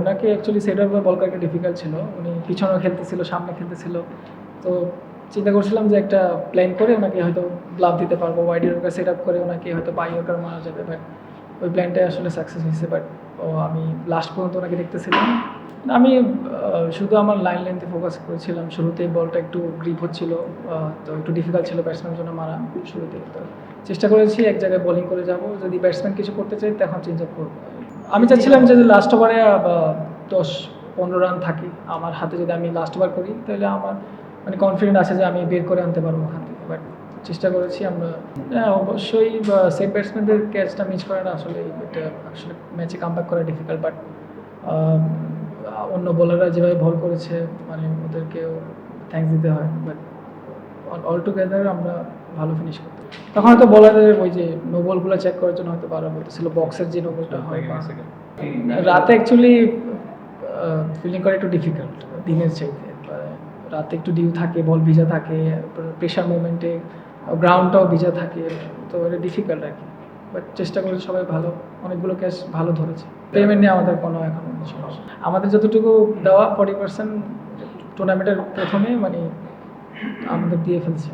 ওনাকে actually set up বল করাটা difficult ছিল। উনি পিছনেও খেলতেছিল, সামনে খেলতেছিল। তো চিন্তা করছিলাম যে একটা প্ল্যান করে ওনাকে হয়তো গ্লাভ দিতে পারব ওয়াইড ইয়র্কার সেট আপ করে ওনাকে হয়তো বাই ইয়র্কার মারা যাবে বাট ওই প্ল্যানটাই আসলে সাকসেস হয়েছে। বাট ও, আমি লাস্ট পর্যন্ত ওনাকে দেখতেছিলাম। আমি শুধু আমার লাইন লেন্থে ফোকাস করেছিলাম। শুরুতেই বলটা একটু গ্রিপ হচ্ছিল তো একটু ডিফিকাল্ট ছিল ব্যাটসম্যানের জন্য মারা শুরুতে তো চেষ্টা করেছি এক জায়গায় বোলিং করে যাব। যদি ব্যাটসম্যান কিছু করতে চাই তখন চেঞ্জ আপ করব। আমি চাচ্ছিলাম যে লাস্ট ওভারে দশ, পনেরো রান থাকে। আমার হাতে যদি আমি লাস্ট ওভার করি, তাহলে আমার মানে কনফিডেন্ট আছে যে আমি বের করে আনতে পারব ওখান থেকে। বাট চেষ্টা করেছি আমরা। হ্যাঁ অবশ্যই সেফ ব্যাটসম্যানদের ক্যাচটা মিস করাটা আসলে এটা আসলে ম্যাচে কাম ব্যাক করা ডিফিকাল্ট বাট অন্য বোলাররা যেভাবে বল করেছে মানে ওদেরকেও থ্যাঙ্কস দিতে হয়। বাট অল টুগেদার আমরা ভালো ফিনিশ করতে তখন হয়তো বলারদের ওই যে নো বলগুলো চেক করার জন্য হয়তো বারবার বলতেছিল বক্সের যে নো বলটা হয় রাতে অ্যাকচুয়ালি ফিল্ডিং করা একটু ডিফিকাল্ট দিনের চাইতে। রাতে একটু ডিউ থাকে বল ভিজা থাকে প্রেশার মুভমেন্টে গ্রাউন্ডটাও ভিজা থাকে, তো এটা ডিফিকাল্ট আর কি। বাট চেষ্টা করেছে সবাই ভালো, অনেকগুলো ক্যাচ ভালো ধরেছে। পেমেন্ট নিয়ে আমাদের কোনো এখন আমাদের যতটুকু দেওয়া ফর্টি পার্সেন্ট টুর্নামেন্টের প্রথমে মানে আমাদের দিয়ে ফেলছে।